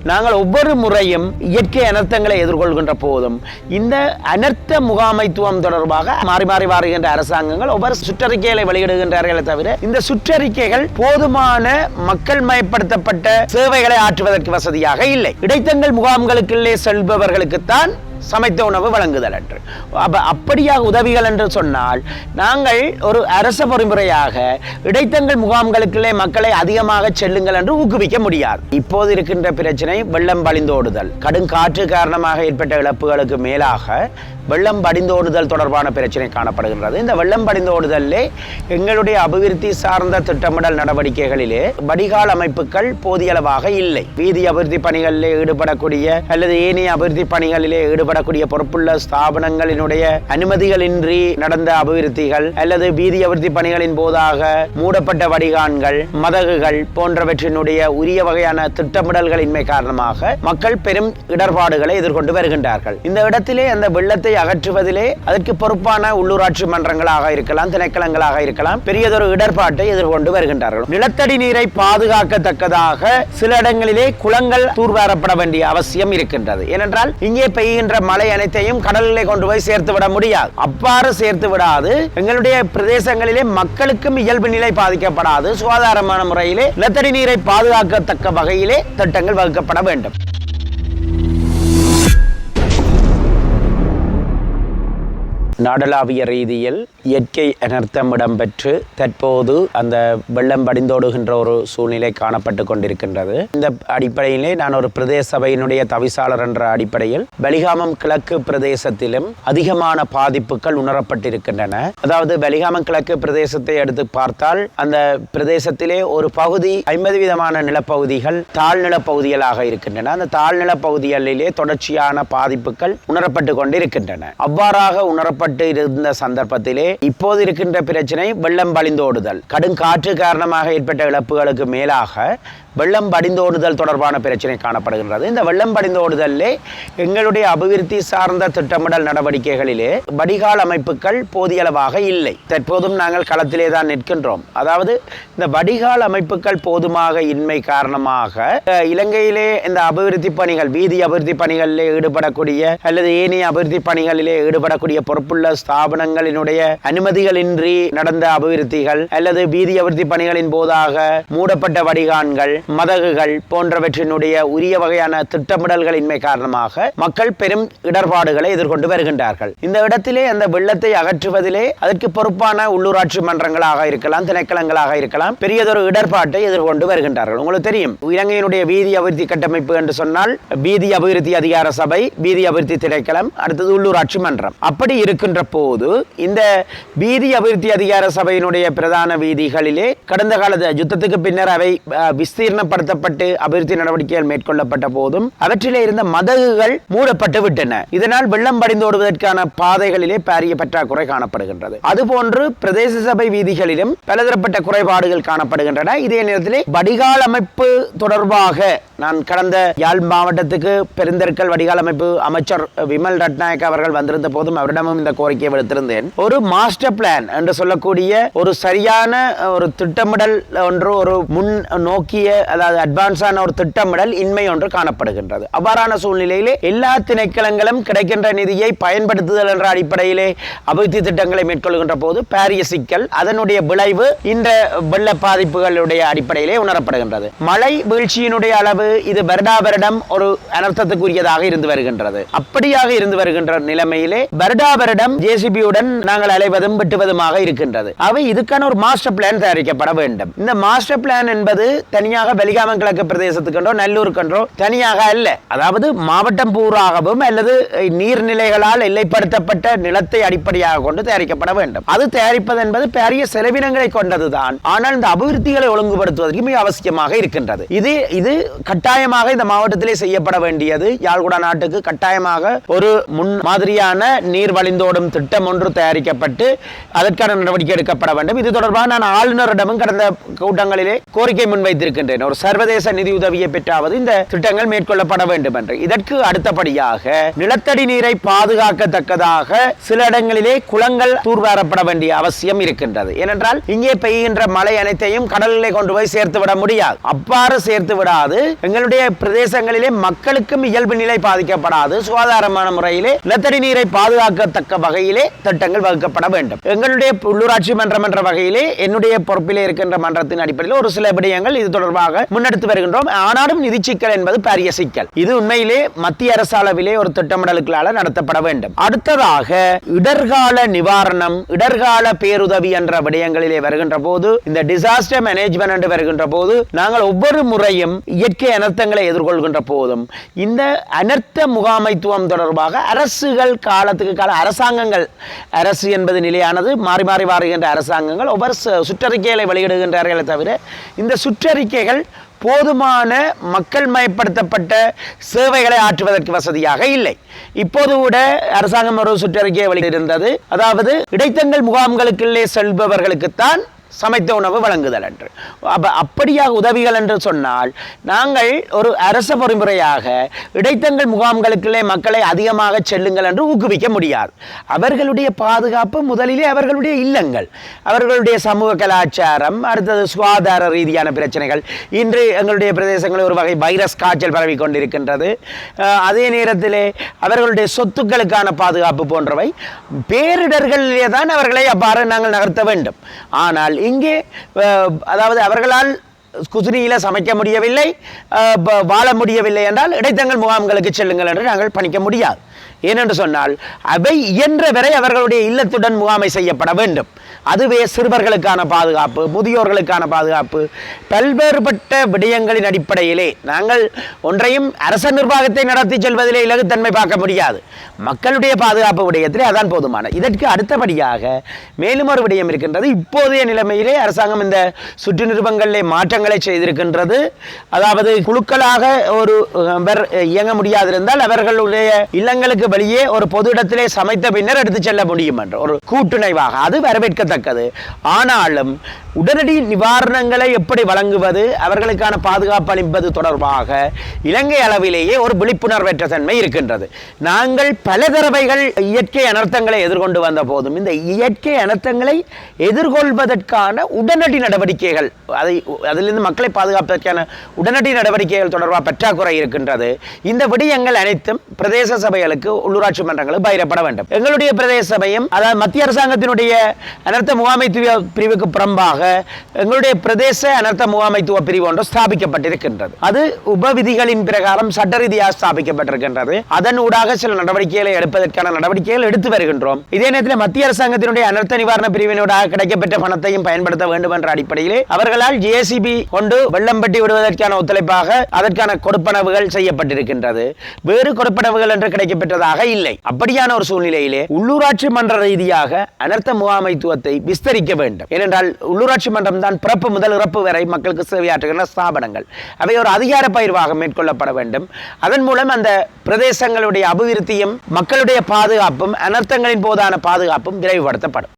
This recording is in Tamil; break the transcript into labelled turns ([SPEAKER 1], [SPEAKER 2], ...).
[SPEAKER 1] நாங்கள் ஒவ்வொரு முறையும் இயற்கை அனர்த்தங்களை எதிர்கொள்கின்ற போதும் இந்த அனர்த்த முகாமைத்துவம் தொடர்பாக மாறி மாறி வருகின்ற அரசாங்கங்கள் ஒவ்வொரு சுற்றறிக்கைகளை வெளியிடுகின்றார்களே தவிர இந்த சுற்றறிக்கைகள் போதுமான மக்கள் மயப்படுத்தப்பட்ட சேவைகளை ஆற்றுவதற்கு வசதியாக இல்லை. இடைத்தங்கள் முகாம்களுக்குள்ளே செல்பவர்களுக்குத்தான் சமைத்த உணவு வழங்குதல் என்று அப்போ அப்படியாக உதவிகள் என்று சொன்னால் நாங்கள் ஒரு அரச பொறிமுறையாக இடைத்தங்கள் முகாம்களுக்குள்ளே மக்களை அதிகமாக செல்லுங்கள் என்று ஊக்குவிக்க முடியாது. இப்போது இருக்கின்ற பிரச்சனை வெள்ளம் பழிந்தோடுதல் கடும் காற்று காரணமாக ஏற்பட்ட இழப்புகளுக்கு மேலாக வெள்ளம் படிந்தோடுதல் தொடர்பான பிரச்சனை காணப்படுகின்றது. இந்த வெள்ளம் படிந்தோடுதலிலே எங்களுடைய அபிவிருத்தி சார்ந்த திட்டமிடல் நடவடிக்கைகளிலே வடிகால் அமைப்புகள் போதியளவாக இல்லை. வீதி அபிவிருத்தி பணிகளிலே ஈடுபடக்கூடிய அல்லது ஏனைய அபிவிருத்தி பணிகளிலே ஈடுபடக்கூடிய பொறுப்புள்ள ஸ்தாபனங்களினுடைய அனுமதிகளின்றி நடந்த அபிவிருத்திகள் அல்லது வீதி அபிவிருத்தி பணிகளின் போதாக மூடப்பட்ட வடிகான்கள் மதகுகள் போன்றவற்றினுடைய உரிய வகையான திட்டமிடல்களின்மை காரணமாக மக்கள் பெரும் இடர்பாடுகளை எதிர்கொண்டு வருகின்றார்கள். இந்த இடத்திலே அந்த வெள்ளத்தை அகற்றுவதிலே அதற்கு பொறுப்பான உள்ளூராட்சி மன்றங்களாக இருக்கலாம் திணைக்களங்களாக இருக்கலாம் பெரியதொரு இடர்பாட்டை எதிர்கொண்டு வருகின்றார்கள். நிலத்தடி நீரை பாதுகாக்கத்தக்கதாக சில இடங்களிலே குளங்கள் தூர்வாரப்பட வேண்டிய அவசியம் இருக்கின்றது. ஏனென்றால் இங்கே பெய்கின்ற மழை அனைத்தையும் கடலிலே கொண்டு போய் சேர்த்து விட முடியாது. அவ்வாறு சேர்த்து விடாது எங்களுடைய பிரதேசங்களிலே மக்களுக்கும் இயல்பு நிலை பாதிக்கப்படாது. சுகாதாரமான முறையிலே நிலத்தடி நீரை பாதுகாக்கத்தக்க வகையிலே திட்டங்கள் வகுக்கப்பட வேண்டும். நாடளாவிய ரீதியில் இயற்கை அனர்த்தம் இடம்பெற்று தற்போது அந்த வெள்ளம் படிந்தோடுகின்ற ஒரு சூழ்நிலை காணப்பட்டு கொண்டிருக்கின்றது. இந்த அடிப்படையிலே நான் ஒரு பிரதேச சபையினுடைய தவிசாளர் என்ற அடிப்படையில் பலிகாமம் கிழக்கு பிரதேசத்திலும் அதிகமான பாதிப்புகள் உணரப்பட்டிருக்கின்றன. அதாவது பலிகாமம் கிழக்கு பிரதேசத்தை எடுத்து பார்த்தால் அந்த பிரதேசத்திலே ஒரு பகுதி ஐம்பது விதமான நிலப்பகுதிகள் தாழ்நில பகுதிகளாக இருக்கின்றன. அந்த தாழ்நில பகுதிகளிலே தொடர்ச்சியான பாதிப்புகள் உணரப்பட்டு கொண்டிருக்கின்றன. அவ்வாறாக உணரப்பட்டு இருந்த சந்தர்ப்பத்திலே இப்போது இருக்கின்ற பிரச்சனை வெள்ளம் பழிந்தோடுதல் கடும் காற்று காரணமாக ஏற்பட்ட இழப்புகளுக்கு மேலாக வெள்ளம் படிந்தோடுதல் தொடர்பான பிரச்சனை காணப்படுகின்றது. இந்த வெள்ளம் படிந்தோடுதலிலே எங்களுடைய அபிவிருத்தி சார்ந்த திட்டமிடல் நடவடிக்கைகளிலே வடிகால் அமைப்புகள் போதியளவாக இல்லை. தற்போதும் நாங்கள் களத்திலே தான் நிற்கின்றோம். அதாவது இந்த வடிகால் அமைப்புகள் போதுமாக இன்மை காரணமாக இலங்கையிலே இந்த அபிவிருத்தி பணிகள் வீதி அபிவிருத்தி பணிகளிலே ஈடுபடக்கூடிய அல்லது ஏனைய அபிவிருத்தி பணிகளிலே ஈடுபடக்கூடிய பொறுப்புள்ள ஸ்தாபனங்களினுடைய அனுமதிகளின்றி நடந்த அபிவிருத்திகள் அல்லது வீதி அபிவிருத்தி பணிகளின் போதாக மூடப்பட்ட வடிகான்கள் மதகுகள் போன்றவற்றினுடைய உரிய வகையான திட்டமிடல்களின்மை காரணமாக மக்கள் பெரும் இடர்பாடுகளை எதிர்கொண்டு வருகின்றார்கள். இந்த இடத்திலே அந்த வெள்ளத்தை அகற்றுவதிலே அதற்கு பொறுப்பான உள்ளூராட்சி மன்றங்களாக இருக்கலாம் திணைக்களங்களாக இருக்கலாம் பெரியதொரு இடர்பாட்டை எதிர்கொண்டு வருகின்றார்கள். உங்களுக்கு தெரியும் இலங்கையினுடைய வீதி அபிவிருத்தி கட்டமைப்பு என்று சொன்னால் வீதி அபிவிருத்தி அதிகார சபை வீதி அபிவிருத்தி திணைக்களம் அடுத்தது உள்ளூராட்சி மன்றம். அப்படி இருக்கின்ற போது இந்த வீதி அபிவிருத்தி அதிகார சபையினுடைய பிரதான வீதிகளிலே கடந்த காலத்து யுத்தத்துக்கு பின்னர் அவை விஸ்தீர் ஜீர்ணப்படுத்தப்பட்டு அபிவிருத்தி நடவடிக்கைகள் மேற்கொள்ளப்பட்ட போதும் அவற்றிலே இருந்த மதகுகள் மூடப்பட்டு விட்டன. இதனால் வெள்ளம் படிந்தோடுவதற்கான பாதைகளிலே பாரிய பற்றாக்குறை காணப்படுகின்றது. அதுபோன்று பிரதேச சபை வீதிகளிலும் பலதரப்பட்ட குறைபாடுகள் காணப்படுகின்றன. இதே நேரத்திலே வடிகால் அமைப்பு தொடர்பாக நான் கடந்த யாழ் மாவட்டத்துக்கு பெருந்தெருக்கல் வடிகால் அமைப்பு அமைச்சர் விமல் ரட்நாயக் அவர்கள் வந்திருந்த போதும் அவரிடமும் இந்த கோரிக்கையை விடுத்திருந்தேன். ஒரு மாஸ்டர் பிளான் என்று சொல்லக்கூடிய ஒரு சரியான ஒரு திட்டமிடல் ஒன்று ஒரு முன் நோக்கிய அதாவது அட்வான்ஸான ஒரு திட்டமிடல் இன்மை ஒன்று காணப்படுகின்றது. அவ்வாறான சூழ்நிலையிலே எல்லா திணைக்களங்களும் கிடைக்கின்ற நிதியை பயன்படுத்துதல் என்ற அடிப்படையிலே அபிவிருத்தி திட்டங்களை மேற்கொள்கின்ற போது பாரிய சிக்கல் அதனுடைய விளைவு இந்த வெள்ள பாதிப்புகளுடைய அடிப்படையிலே உணரப்படுகின்றது. மழை வீழ்ச்சியினுடைய அளவு இது வருடா வருடம் ஒரு அனர்த்தத்துக்குரியதாக இருந்து வருகின்றது. அப்படியாக இருந்து வருகின்ற நிலைமையிலே வருடா வருடம் ஜேசிபியுடன் நாங்கள் அலைவதும் வெட்டுவதுமாக இருக்கின்றது. அவை இதுக்கான ஒரு மாஸ்டர் பிளான் தயாரிக்கப்பட வேண்டும். இந்த மாஸ்டர் பிளான் என்பது தனியாக வெளிகாமம் கிழக்கு பிரதேசத்துக்கென்றோ நல்லூருக்கென்றோ தனியாக அல்ல. அதாவது மாவட்டம் பூராகவும் அல்லது நீர்நிலைகளால் எல்லைப்படுத்தப்பட்ட நிலத்தை அடிப்படையாக கொண்டு தயாரிக்கப்பட வேண்டும். அது தயாரிப்பது என்பது பெரிய செலவினங்களை கொண்டதுதான். ஆனால் இந்த அபிவிருத்திகளை ஒழுங்குபடுத்துவதற்கு மிக அவசியமாக இருக்கின்றது. இது இது கட்டாயமாக இந்த மாவட்டத்திலே செய்யப்பட வேண்டியது. யாழ்குடா நாட்டுக்கு கட்டாயமாக ஒரு முன் மாதிரியான நீர் வழிந்தோடும் திட்டம் ஒன்று தயாரிக்கப்பட்டு அதற்கான நடவடிக்கை எடுக்கப்பட வேண்டும். இது தொடர்பாக நான் ஆளுநரிடமும் கடந்த கூட்டங்களிலே கோரிக்கை முன்வைத்திருக்கின்றேன். இருக்கின்றன ஒரு சர்வதேச நிதி உதவியை பெற்றாவது இந்த திட்டங்கள் மேற்கொள்ளப்பட வேண்டும் என்று இதற்கு அடுத்தபடியாக நிலத்தடி நீரை பாதுகாக்கத்தக்கதாக சில இடங்களிலே குளங்கள் தூர்வாரப்பட வேண்டிய அவசியம் இருக்கின்றது. ஏனென்றால் இங்கே பெய்கின்ற மழை அனைத்தையும் கடலிலே கொண்டு போய் சேர்த்து விட முடியாது. அவ்வாறு சேர்த்து விடாது எங்களுடைய பிரதேசங்களிலே மக்களுக்கும் இயல்பு நிலை பாதிக்கப்படாது. சுகாதாரமான முறையிலே நிலத்தடி நீரை பாதுகாக்கத்தக்க வகையிலே திட்டங்கள் வகுக்கப்பட வேண்டும். எங்களுடைய உள்ளூராட்சி மன்றம் என்ற வகையிலே என்னுடைய பொறுப்பிலே இருக்கின்ற மன்றத்தின் அடிப்படையில் ஒரு சில விடயங்கள் இது தொடர்பாக முன்னெடுத்து வருகின்றோம். ஆனாலும் நிதி சிக்கல் என்பது பெரிய சிக்கல். இது உண்மையிலே மத்திய அரசு அளவிலே ஒரு திட்டமிடலுக்களால் நடத்தப்பட வேண்டும். அடுத்ததாக இடர்கால நிவாரணம் இடர்கால பேருதவி என்ற விடயங்களிலே வருகின்ற போது இந்த டிசாஸ்டர் மேனேஜ்மெண்ட் என்று வருகின்ற போது நாங்கள் ஒவ்வொரு முறையும் இயற்கை அனர்த்தங்களை எதிர்கொள்கின்ற போதும் இந்த அனர்த்த முகாமைத்துவம் தொடர்பாக அரசுகள் காலத்துக்கு கால அரசாங்கங்கள் அரசு என்பது நிலையானது மாறி மாறி மாறுகின்ற அரசாங்கங்கள் ஒவ்வொரு சுற்றறிக்கைகளை வெளியிடுகின்றார்களே தவிர இந்த சுற்றறிக்கைகள் போதுமான மக்கள் மயப்படுத்தப்பட்ட சேவைகளை ஆற்றுவதற்கு வசதியாக இல்லை. இப்போது கூட அரசாங்கம் ஒரு சுற்றறிக்கையை வெளியிட்டிருந்தது. அதாவது இடைத்தங்கள் முகாம்களுக்குள்ளே செல்பவர்களுக்குத்தான் சமைத்த உணவு வழங்குதல் என்று அப்போ அப்படியாக உதவிகள் என்று சொன்னால் நாங்கள் ஒரு அரச பொறிமுறையாக இடைத்தங்கள் முகாம்களுக்குள்ளே மக்களை அதிகமாக செல்லுங்கள் என்று ஊக்குவிக்க முடியாது. அவர்களுடைய பாதுகாப்பு முதலிலே அவர்களுடைய இல்லங்கள். அவர்களுடைய சமூக கலாச்சாரம் அடுத்தது சுகாதார ரீதியான பிரச்சனைகள். இன்று எங்களுடைய பிரதேசங்களில் ஒரு வகை வைரஸ் காய்ச்சல் பரவி கொண்டிருக்கின்றது. அதே நேரத்திலே அவர்களுடைய சொத்துக்களுக்கான பாதுகாப்பு போன்றவை பேரிடர்களிலே தான் அவர்களை அவ்வாறு நாங்கள் நகர்த்த வேண்டும். ஆனால் இங்கே அதாவது அவர்களால் குதிரியில் சமைக்க முடியவில்லை வாழ முடியவில்லை என்றால் இடைத்தங்கள் முகாம்களுக்கு செல்லுங்கள் என்று நாங்கள் பணிக்க முடியாது. ஏனென்று சொன்னால் அவை இயன்ற வரை அவர்களுடைய இல்லத்துடன் முகாமை செய்யப்பட வேண்டும். அதுவே சிறுவர்களுக்கான பாதுகாப்பு முதியோர்களுக்கான பாதுகாப்பு பல்வேறுபட்ட விடயங்களின் அடிப்படையிலே நாங்கள் ஒன்றையும் அரச நிர்வாகத்தை நடத்தி செல்வதிலே இலகுத்தன்மை பார்க்க முடியாது. மக்களுடைய பாதுகாப்பு விடயத்திலே அதான் போதுமான. இதற்கு அடுத்தபடியாக மேலும் ஒரு விடயம் இருக்கின்றது. இப்போதைய நிலைமையிலே அரசாங்கம் இந்த சுற்று நிறுவங்களிலே மாற்றங்களை செய்திருக்கின்றது. அதாவது குழுக்களாக ஒரு அஹ், இயங்க முடியாதிருந்தால் அவர்களுடைய இல்லங்களுக்கு வெளியே ஒரு பொது இடத்திலே சமைத்த பின்னர் எடுத்து செல்ல முடியும் என்ற. ஒரு கூட்டுணைவாக. அது வரவேற்கத்தக்கது. ஆனாலும் உடனடி நிவாரணங்களை எப்படி வழங்குவது அவர்களுக்கான பாதுகாப்பு அளிப்பது தொடர்பாக இலங்கை அளவிலேயே ஒரு விழிப்புணர்வற்ற தன்மை இருக்கின்றது. நாங்கள் பல தடவைகள் இயற்கை அனர்த்தங்களை எதிர்கொண்டு வந்த போதும் இந்த இயற்கை அனர்த்தங்களை எதிர்கொள்வதற்கான உடனடி நடவடிக்கைகள் அதை அதிலிருந்து மக்களை பாதுகாப்பதற்கான உடனடி நடவடிக்கைகள் தொடர்பாக பற்றாக்குறை இருக்கின்றது. இந்த விடயங்கள் அனைத்தும் பிரதேச சபைகளுக்கு உள்ளூராட்சி மன்றங்களும் பயிரப்பட வேண்டும். எங்களுடைய பிரதேச சபையும் அதாவது மத்திய அரசாங்கத்தினுடைய அனர்த்த முகாமைத்துவ பிரிவுக்கு புறம்பாக எங்களுடைய பிரதேச அனர்த்த முகாமைத்துவ பிரிவு ஒன்று ஸ்தாபிக்கப்பட்டிருக்கின்றது. அது உபவிதிகளின் பிரகாரம் சட்ட ரீதியாக ஸ்தாபிக்கப்பட்டிருக்கின்றது. அதன் ஊடாக சில நடவடிக்கைகளை எடுப்பதற்கான நடவடிக்கைகள் எடுத்து வருகின்றோம். இதே நேரத்தில் மத்திய அரசாங்கத்தினுடைய அனர்த்த நிவாரண பிரிவினூடாக கிடைக்கப்பெற்ற பணத்தையும் பயன்படுத்த வேண்டும் என்ற அடிப்படையிலே அவர்களால் ஜேசிபி கொண்டு வெள்ளம் பட்டி விடுவதற்கான ஒத்துழைப்பாக அதற்கான கொடுப்பனவுகள் செய்யப்பட்டிருக்கின்றது. வேறு கொடுப்பனவுகள் என்று கிடைக்கப்பெற்றதாக இல்லை. அப்படியான ஒரு சூழ்நிலையிலே உள்ளூராட்சி மன்ற ரீதியாக அனர்த்த முகாமைத்துவத்தை விஸ்தரிக்க வேண்டும். ஏனென்றால் உள்ளூராட்சி மன்றம் தான் பிறப்பு முதல் இறப்பு வரை மக்களுக்கு சேவையாற்றுகின்ற ஸ்தாபனங்கள். அவை ஒரு அதிகார பயிர்வாக மேற்கொள்ளப்பட வேண்டும். அதன் மூலம் அந்த பிரதேசங்களுடைய அபிவிருத்தியும் மக்களுடைய பாதுகாப்பும் அனர்த்தங்களின் போதான பாதுகாப்பும் விரைவுபடுத்தப்படும்.